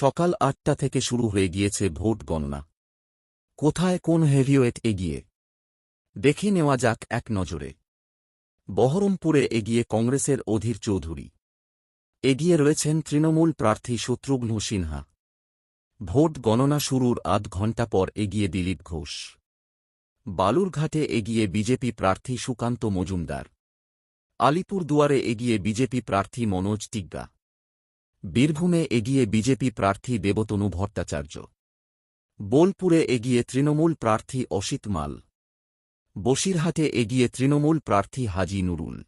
সকাল আটটা থেকে শুরু হয়ে গিয়েছে ভোট গণনা। কোথায় কোন হেভিওয়েট এগিয়ে? দেখে নেওয়া যাক এক নজরে। বহরমপুরে এগিয়ে কংগ্রেসের অধীর চৌধুরী। এগিয়ে রয়েছেন তৃণমূল প্রার্থী শত্রুঘ্ন সিনহা। ভোট গণনা শুরুর আধ ঘণ্টা পর এগিয়ে দিলীপ ঘোষ। বালুরঘাটে এগিয়ে বিজেপি প্রার্থী সুকান্ত মজুমদার। আলিপুরদুয়ারে এগিয়ে বিজেপি প্রার্থী মনোজ টিগ্গা। বীরভূমে এগিয়ে বিজেপি প্রার্থী দেবতনু ভট্টাচার্য। বোলপুরে এগিয়ে তৃণমূল প্রার্থী অসিত মাল। বসিরহাটে এগিয়ে তৃণমূল প্রার্থী হাজি নুরুল।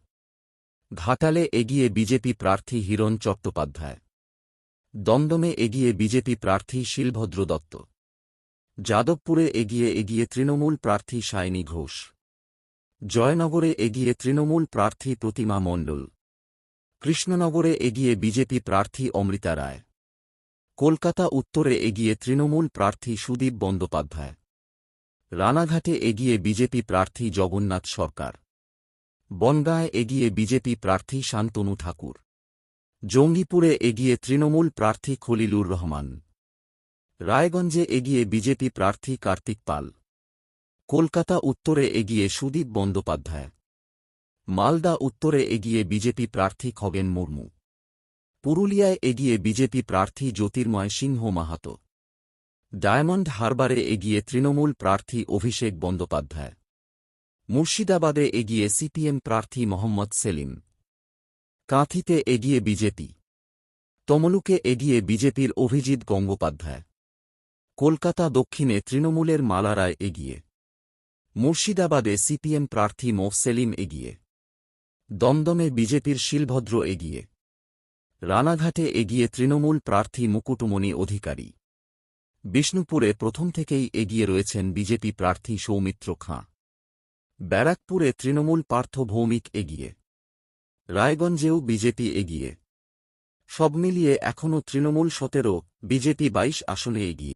ঘাটালে এগিয়ে বিজেপি প্রার্থী হিরণ চট্টোপাধ্যায়। দমদমে এগিয়ে বিজেপি প্রার্থী শিলভদ্র দত্ত। যাদবপুরে এগিয়ে এগিয়ে তৃণমূল প্রার্থী সায়নী ঘোষ। জয়নগরে এগিয়ে তৃণমূল প্রার্থী প্রতিমা মণ্ডল। কৃষ্ণনগরে এগিয়ে বিজেপি প্রার্থী অমৃতা রায়। কলকাতা উত্তরে এগিয়ে তৃণমূল প্রার্থী সুদীপ বন্দ্যোপাধ্যায়। রানাঘাটে এগিয়ে বিজেপি প্রার্থী জগন্নাথ সরকার। বনগাঁয় এগিয়ে বিজেপি প্রার্থী শান্তনু ঠাকুর। জঙ্গিপুরে এগিয়ে তৃণমূল প্রার্থী খলিলুর রহমান। রায়গঞ্জে এগিয়ে বিজেপি প্রার্থী কার্তিক পাল। কলকাতা উত্তরে এগিয়ে সুদীপ বন্দ্যোপাধ্যায়। মালদা উত্তরে এগিয়ে বিজেপি প্রার্থী খগেন মুর্মু। পুরুলিয়ায় এগিয়ে বিজেপি প্রার্থী জ্যোতির্ময় সিংহ মাহাতো। ডায়মন্ড হারবারে এগিয়ে তৃণমূল প্রার্থী অভিষেক বন্দ্যোপাধ্যায়। মুর্শিদাবাদে এগিয়ে সিপিএম প্রার্থী মোহাম্মদ সেলিম। কাঁথিতে এগিয়ে বিজেপি। তমলুকে এগিয়ে বিজেপির অভিজিৎ গঙ্গোপাধ্যায়। কলকাতা দক্ষিণে তৃণমূলের মালারায় এগিয়ে। মুর্শিদাবাদে সিপিএম প্রার্থী মোফ সেলিম এগিয়ে। দমদমে বিজেপির শিলভদ্র এগিয়ে। রানাঘাটে এগিয়ে তৃণমূল প্রার্থী মুকুটমণি অধিকারী। বিষ্ণুপুরে প্রথম থেকেই এগিয়ে রয়েছেন বিজেপি প্রার্থী সৌমিত্র খাঁ। ব্যারাকপুরে তৃণমূল পার্থ ভৌমিক এগিয়ে। রায়গঞ্জেও বিজেপি এগিয়ে। সব মিলিয়ে এখনও তৃণমূল সতেরো, বিজেপি বাইশ আসনে এগিয়ে।